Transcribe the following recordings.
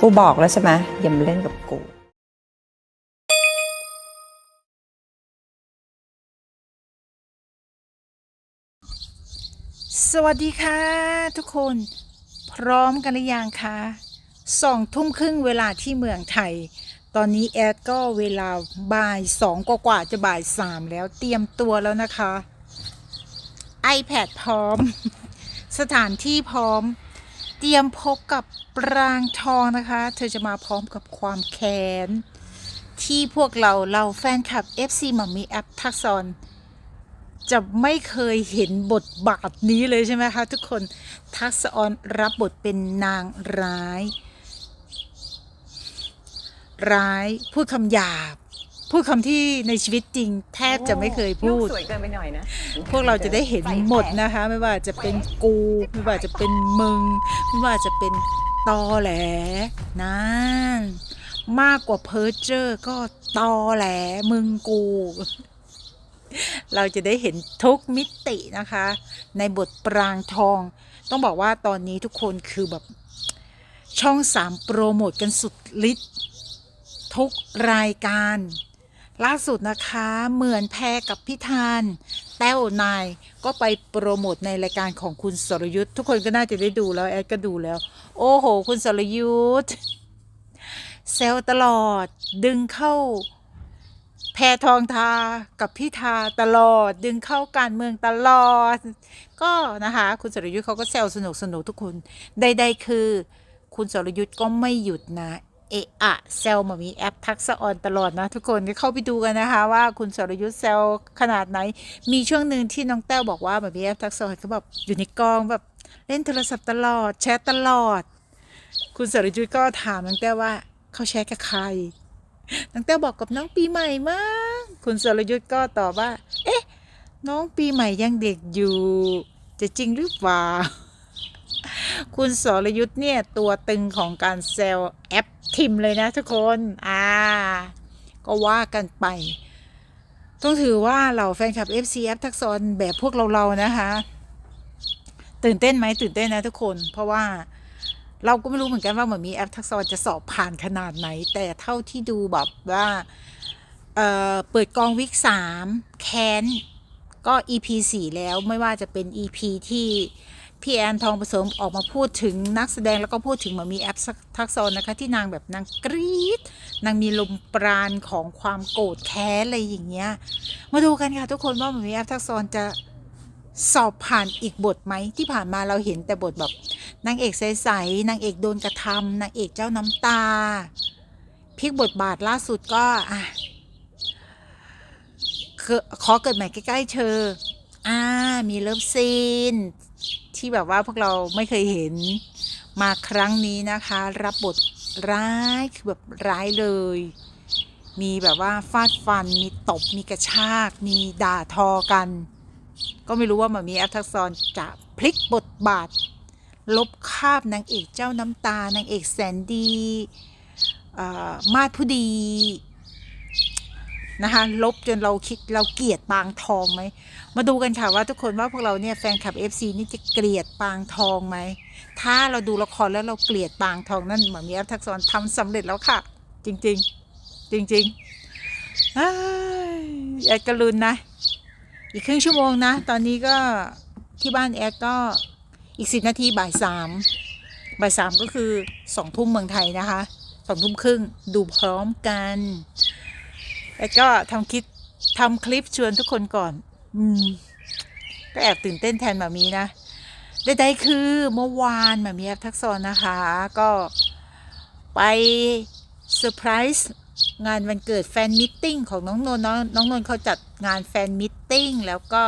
กูบอกแล้วใช่ไหมอย่ามาเล่นกับกูสวัสดีค่ะ ทุกคนพร้อมกันหรือยังคะสองทุ่มครึ่งเวลาที่เมืองไทย ตอนนี้แอดก็เวลาบ่ายสองกว่าจะบ่ายสามแล้วเตรียมตัวแล้วนะคะ iPad พร้อม สถานที่พร้อม เตรียมพบกับปรางทองนะคะ เธอจะมาพร้อมกับความแค้น ที่พวกเราเราแฟนคลับ FC มัมมี่แอปทักษอนจะไม่เคยเห็นบทบาทนี้เลยใช่ไหมคะทุกคนทักษออนรับบทเป็นนางร้าย ร้ายพูดคำหยาบ พูดคำที่ในชีวิตจริงแทบจะไม่เคยพูด สวยเกินไปหน่อยนะพวกเราจะได้เห็นหมดนะคะ ไม่ว่าจะเป็นกู ไม่ว่าจะเป็นมึง ไม่ว่าจะเป็นตอแหลนั่นมากกว่าเพอร์เจอร์ก็ตอแหลมึงกู เราจะได้เห็นทุกมิตินะคะ ในบทปรางทอง ต้องบอกว่าตอนนี้ทุกคนคือแบบช่องสามโปรโมทกันสุดฤทธิ์ทุกรายการ ล่าสุดนะคะเหมือนแพรกับพิธานแต้วนายก็ไปโปรโมทในรายการของคุณสรยุทธ์ทุกคนก็น่าจะได้ดูแล้วแอดก็ดูแล้ว โอ้โห คุณสรยุทธ์เซลตลอดดึงเข้า แพทองทากับพิธาตลอด ดึงเข้าการเมืองตลอด ก็นะคะ คุณสรยุทธ์เขาก็แซวสนุกสนุกทุกคนใดๆคือ คุณสรยุทธ์ก็ไม่หยุดนะ เอะอะแซลมามีแอปทักษะออนตลอดนะ ทุกคนเข้าไปดูกันนะคะ ว่าคุณสรยุทธ์แซลขนาดไหน มีช่วงหนึ่งที่น้องแต้วบอกว่าแบบมีแอปทักษะออนเขาแบบอยู่ในกองแบบเล่นโทรศัพท์ตลอดแชทตลอด คุณสรยุทธ์ก็ถามน้องแต้วว่าเขาแชทกับใครน้องแต้วบอกกับน้องปีใหม่มั้งคุณสรยุทธ์ก็ตอบว่า เอ๊ะ น้องปีใหม่ยังเด็กอยู่ จะจริงหรือเปล่าคุณสรยุทธ์เนี่ยตัวตึงของการเซลแอป ทิมเลยนะทุกคน อ่า ก็ว่ากันไป ต้องถือว่าเราแฟนคลับ FC แอปทักษอนแบบพวกเราๆนะคะ ตื่นเต้นไหมตื่นเต้นนะทุกคน เพราะว่าเราก็ไม่รู้เหมือนกันว่าเหมือนมีแอปทักษอนจะสอบผ่านขนาดไหน แต่เท่าที่ดูแบบว่าเอ่อเปิดกองวิกสามแค้นก็ EP 4แล้วไม่ว่าจะเป็น EP ที่ พี่แอนทองผสมออกมาพูดถึงนักแสดงแล้วก็พูดถึงเหมือนมีแอปทักษรนนะคะ ที่นางแบบนางกรี๊ดนางมีลมปราณของความโกรธแค้นอะไรอย่างเงี้ยมาดูกันค่ะทุกคนว่าเหมือนมีแอปทักษรจะสอบผ่านอีกบทไหมที่ผ่านมาเราเห็นแต่บทแบบนางเอกใสๆนางเอกโดนกระทำนางเอกเจ้าน้ำตาพลิกบทบาทล่าสุดก็อะขอเกิดใหม่ใกล้ๆเธออ่ามีเลิฟซีน ที่แบบว่าพวกเราไม่เคยเห็นมาครั้งนี้นะคะ รับบทร้ายคือแบบร้ายเลย มีแบบว่าฟาดฟัน มีตบ มีกระชาก มีด่าทอกัน ก็ไม่รู้ว่ามันมีอปทักษรจะพลิกบทบาท ลบคาบนางเอกเจ้าน้ำตานางเอกแสนดีเอ่อมาดผู้ดี นะคะ ลบจนเราคิดเราเกลียดปางทองไหม มาดูกันค่ะว่าทุกคนว่าพวกเราเนี่ยแฟนคลับ FC นี่จะเกลียดปางทองไหม ถ้าเราดูละครแล้วเราเกลียดปางทองนั่นเหมือนมีแอปทักษรทำสำเร็จแล้วค่ะ จริง ๆ จริงๆอ้ายแอดกรุณนะ อีกครึ่งชั่วโมงนะ ตอนนี้ก็ที่บ้านแอดก็อีกสิบนาทีบ่ายสามบ่ายสามก็คือสองทุ่มเมืองไทยนะคะสองทุ่มครึ่งดูพร้อมกัน แล้วก็ทำคลิปทำคลิปชวนทุกคนก่อน อืม ก็แอบตื่นเต้นแทนหมามีนะใดๆคือเมื่อวานหมามีแอปทักษรนนะคะ ก็ไปเซอร์ไพรส์งานวันเกิดแฟนมิทติ้งของน้องนนท์น้องนองนนท์เขาจัดงานแฟนมิทติ้งแล้วก็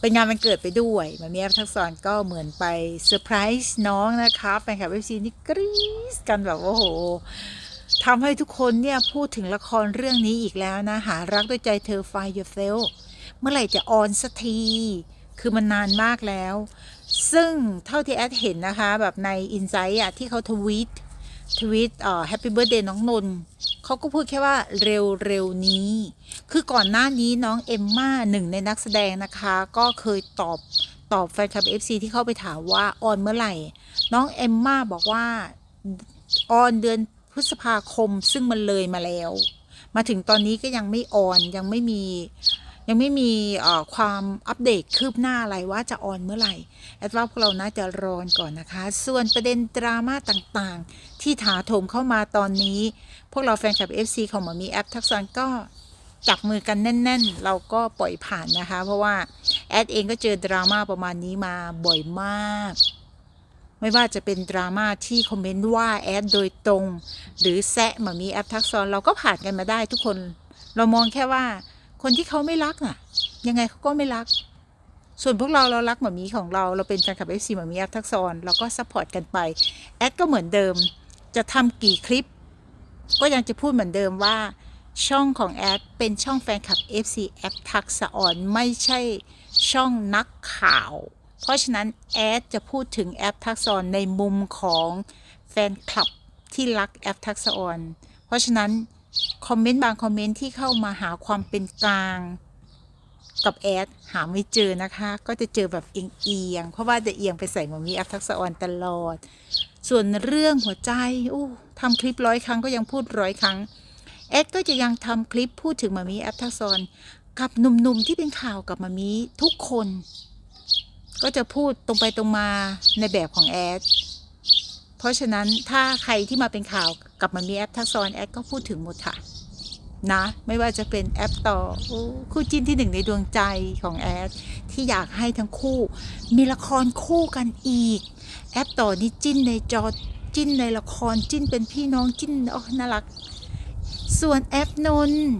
เป็นงานวันเกิดไปด้วยหมามีแอปทักษรก็เหมือนไปเซอร์ไพรส์น้องนะคะแฟนคลับเอฟซีนี่กรี๊ดกันแบบโอ้โห ทำให้ทุกคนเนี่ยพูดถึงละครเรื่องนี้อีกแล้วนะหารักด้วยใจเธอ Find Yourself เมื่อไหร่จะออนสักที คือมันนานมากแล้ว ซึ่งเท่าที่แอดเห็นนะคะ แบบในอินไซต์อะที่เขาทวีตทวีตเอ่อ Happy Birthday น้องนนท์เขาก็พูดแค่ว่าเร็วเร็วนี้ คือก่อนหน้านี้น้องเอมม่าหนึ่งในนักแสดงนะคะ ก็เคยตอบตอบแฟนคลับ FC ที่เข้าไปถามว่าออนเมื่อไหร่ น้องเอมมาบอกว่าออนเดือน ฤษภาคมซึ่งมันเลยมาแล้ว มาถึงตอนนี้ก็ยังไม่ออนยังไม่มียังไม่มีความอัปเดตคืบหน้าอะไรว่าจะออนเมื่อไหร่แอดว่าพวกเราน่าจะรอนก่อนนะคะ ส่วนประเด็นดราม่าต่างๆ ที่ถาโถมเข้ามาตอนนี้ พวกเราแฟนคลับ FC ของหมอมีแอปทักษะก็จับมือกันแน่น ๆ เราก็ปล่อยผ่านนะคะ เพราะว่าแอดเองก็เจอดราม่าประมาณนี้มาบ่อยมาก ไม่ว่าจะเป็นดราม่าที่คอมเมนต์ว่าแอดโดยตรง หรือแซะหมามีแอปทักษะเราก็ผ่านกันมาได้ทุกคน เรามองแค่ว่า คนที่เขาไม่รักน่ะ ยังไงเขาก็ไม่รัก ส่วนพวกเราเรารักหมามีของเราเราเป็นแฟนคลับเอฟซีหมามีแอปทักษรเราก็ซัพพอร์ตกันไปแอดก็เหมือนเดิม จะทำกี่คลิป ก็ยังจะพูดเหมือนเดิมว่า ช่องของแอดเป็นช่องแฟนคลับ FC แอปทักษะอ่อนไม่ใช่ช่องนักข่าว เพราะฉะนั้นแอดจะพูดถึงแอปทักษอนในมุมของแฟนคลับที่รักแอปทักษอนเพราะฉะนั้นคอมเมนต์บางคอมเมนต์ที่เข้ามาหาความเป็นกลางกับแอดหาไม่เจอนะคะ ก็จะเจอแบบเอียงๆเพราะว่าจะเอียงไปใส่หมามีแอปทักษออนตลอด ส่วนเรื่องหัวใจอู้ทำคลิปร้อยครั้งก็ยังพูดร้อยครั้งแอดก็จะยังทำคลิปพูดถึงมามีแอปทักษรกับหนุ่มๆที่เป็นข่าวกับมามีทุกคน ก็จะพูดตรงไปตรงมาในแบบของแอด เพราะฉะนั้นถ้าใครที่มาเป็นข่าวกับมามีแอปทักษรแอดก็พูดถึงหมดค่ะนะไม่ว่าจะเป็นแอปต่ออคู่จิ้นที่หนึ่งในดวงใจของแอดที่อยากให้ทั้งคู่ มีละครคู่กันอีก แอปต่อนี่จิ้นในจอจิ้นในละครจิ้นเป็นพี่น้องจิ้นโอ้น่ารัก ส่วนแอปนนท์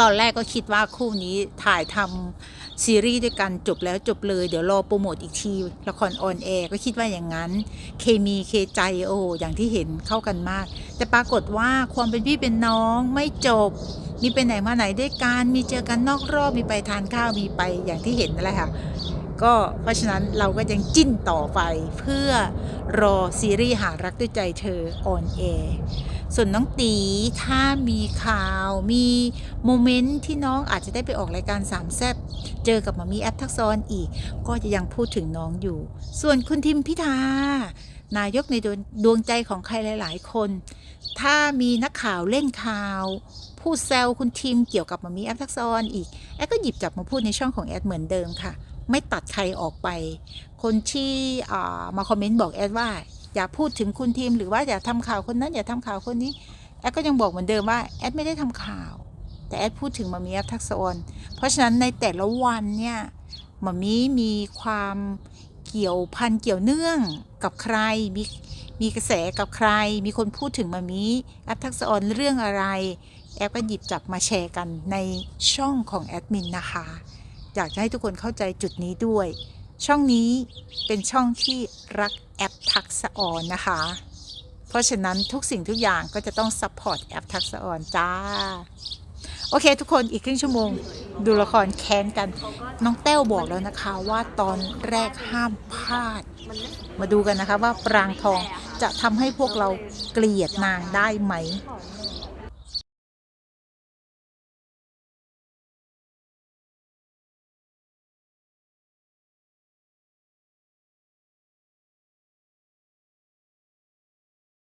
ตอนแรกก็คิดว่าคู่นี้ถ่ายทำ ซีรีส์ด้วยกันจบแล้วจบเลย เดี๋ยวรอโปรโมทอีกที ละครออนแอร์ก็คิดว่าอย่างนั้น เคมีเคใจโออย่างที่เห็นเข้ากันมาก แต่ปรากฏว่าความเป็นพี่เป็นน้องไม่จบ มีไปไหนมาไหนด้วยกันมีเจอกันนอกรอบมีไปทานข้าวมีไปอย่างที่เห็นนั่นแหละค่ะก็เพราะฉะนั้นเราก็ยังจิ้นต่อไปเพื่อรอซีรีส์หารักด้วยใจเธอออนแอร์ ส่วนน้องตีถ้ามีข่าวมีโมเมนต์ที่น้องอาจจะได้ไปออกรายการสามแซบเจอกับมามีแอปทักษรอีก ก็จะยังพูดถึงน้องอยู่ ส่วนคุณทิมพิธานายกในดวงดวงใจของใครหลาย ๆ คน ถ้ามีนักข่าวเล่นข่าว พูดแซวคุณทิมเกี่ยวกับมามีแอปทักษรอีก แอดก็หยิบจับมาพูดในช่องของแอดเหมือนเดิมค่ะ ไม่ตัดใครออกไป คนที่มาคอมเมนต์บอกแอดว่า อย่าพูดถึงคุณทีมหรือว่าอย่าทำข่าวคนนั้นอย่าทำข่าวคนนี้แอดก็ยังบอกเหมือนเดิมว่าแอดไม่ได้ทำข่าว แต่แอดพูดถึงมามีแอปทักษรเพราะฉะนั้นในแต่ละวันเนี่ยมามีมีความเกี่ยวพันเกี่ยวเนื่องกับใครมีมีกระแสกับใคร มีคนพูดถึงมามีแอปทักษรเรื่องอะไร แอดก็หยิบจับมาแชร์กันในช่องของแอดมินนะคะอยากจะให้ทุกคนเข้าใจจุดนี้ด้วย ช่องนี้เป็นช่องที่รักแอปทักษออนนะคะ เพราะฉะนั้นทุกสิ่งทุกอย่างก็จะต้องซัพพอร์ตแอปทักษออนจ้า โอเคทุกคนอีกครึ่งชั่วโมง ดูละครแค้นกัน น้องแต้วบอกแล้วนะคะว่าตอนแรกห้ามพลาด มาดูกันนะคะว่าปรางทองจะทำให้พวกเราเกลียดนางได้ไหม